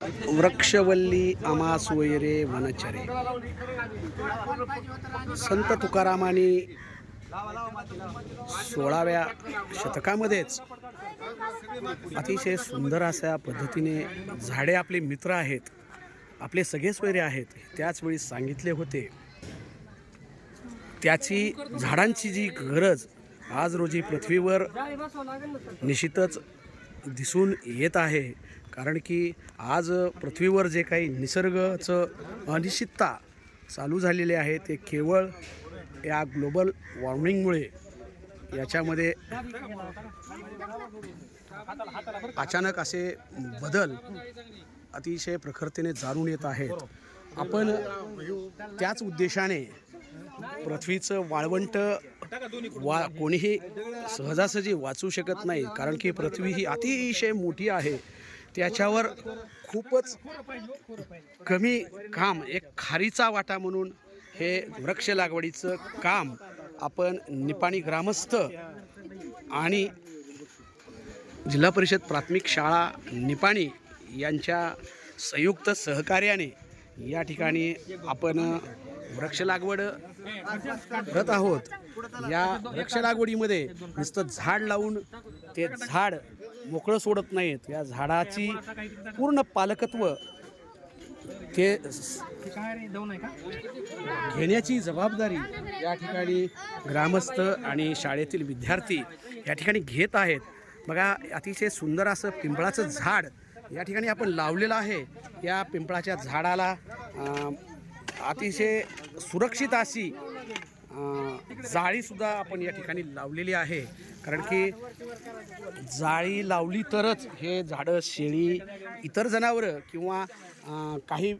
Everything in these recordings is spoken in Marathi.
वृक्षवल्ली आमास वैरे वनचरे. संत तुकारामांनी सोळाव्या शतकामध्येच अतिशय सुंदर अशा पद्धतीने झाडे आपले मित्र आहेत आपले सगळे सोयरे आहेत त्याचवेळी सांगितले होते. त्याची झाडांची जी गरज आज रोजी पृथ्वीवर निश्चितच दिसून येत आहे कारण की आज पृथ्वीवर जे काही निसर्गाचं अनिश्चितता चालू झालेली आहे ते केवळ या ग्लोबल वॉर्मिंगमुळे. याच्यामध्ये अचानक असे बदल अतिशय प्रखरतेने जाणून येत आहेत. आपण त्याच उद्देशाने पृथ्वीचं वाळवंट वा कोणीही सहजासहजी वाचू शकत नाही कारण की पृथ्वी ही अतिशय मोठी आहे. त्याच्यावर खूपच कमी काम एक खारीचा वाटा म्हणून हे वृक्ष लागवडीचं काम आपण निपाणी ग्रामस्थ आणि जिल्हा परिषद प्राथमिक शाळा निपाणी यांच्या संयुक्त सहकार्याने या ठिकाणी आपण वृक्ष लागवड करत आहोत. या वृक्ष लागवडीमध्ये नुसतं झाड लावून ते झाड मोकळं सोडत नाहीत. या झाडाची पूर्ण पालकत्व ते घेण्याची जबाबदारी या ठिकाणी ग्रामस्थ आणि शाळेतील विद्यार्थी या ठिकाणी घेत आहेत. बघा अतिशय सुंदर असं पिंपळाचं झाड या ठिकाणी आपण लावलेलं आहे. या पिंपळाच्या झाडाला अतिशय सुरक्षित अशी जाळीसुद्धा आपण या ठिकाणी लावलेली आहे. कारण की जाळी लावली तरच हे झाडं शेळी इतर जनावरं किंवा काही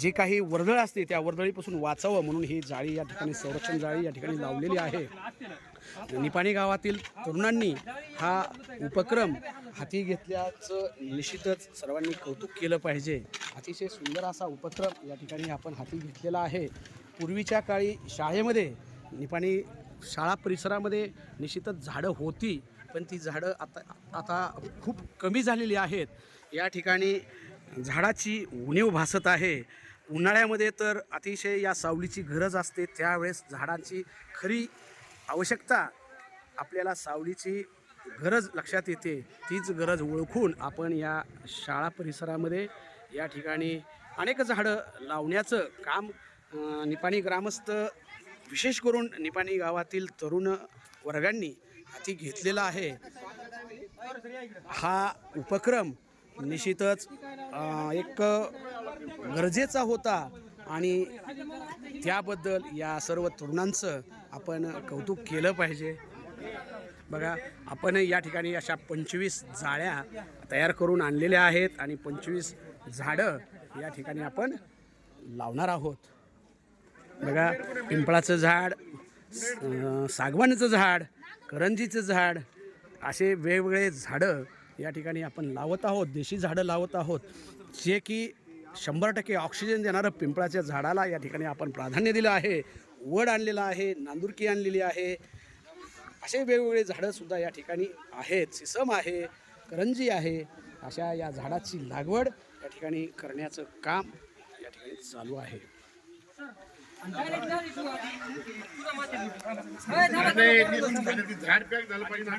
जे काही वर्दळ असते त्या वर्दळीपासून वाचावं म्हणून ही जाळी या ठिकाणी संरक्षण जाळी या ठिकाणी लावलेली आहे. निपाणी गावातील तरुणांनी हा उपक्रम हाती घेतल्याचं निश्चितच सर्वांनी कौतुक केलं पाहिजे. अतिशय सुंदर असा उपक्रम या ठिकाणी आपण हाती घेतलेला आहे. पूर्वीच्या काळी शाळेमध्ये निपाणी शाळा परिसरामध्ये निश्चितच झाडं होती पण ती झाडं आता आता खूप कमी झालेली आहेत. या ठिकाणी झाडाची उणीव भासत आहे. उन्हाळ्यामध्ये तर अतिशय या सावलीची गरज असते त्यावेळेस झाडांची खरी आवश्यकता आपल्याला सावलीची गरज लक्षात येते. तीच गरज ओळखून आपण या शाळा परिसरामध्ये या ठिकाणी अनेक झाडं लावण्याचं काम निपाणी ग्रामस्थ विशेष करून निपाणी गावातील तरुण वर्गांनी हाती घेतलेला आहे. हा उपक्रम निश्चितच एक गरजेचा होता आणि त्याबद्दल या सर्व तरुणांचं आपण कौतुक केलं पाहिजे. बघा आपण या ठिकाणी अशा पंचवीस जाळ्या तयार करून आणलेल्या आहेत आणि पंचवीस झाडं या ठिकाणी आपण लावणार आहोत. बघा पिंपळाचं झाड स- सागवानाचं झाड करंजीचं झाड असे वेगवेगळे झाडं या ठिकाणी आपण लावत आहोत देशी झाडं लावत आहोत जे की शंभर टक्के ऑक्सिजन देणारं पिंपळाच्या झाडाला या ठिकाणी आपण प्राधान्य दिलं आहे. वड आणलेलं आहे नांदुरकी आणलेली आहे. असे वेगवेगळे झाडंसुद्धा या ठिकाणी आहेत. सिसम आहे करंजी आहे अशा या झाडाची लागवड या ठिकाणी करण्याचं काम या ठिकाणी चालू आहे. झाड पॅक झालं पाहिजे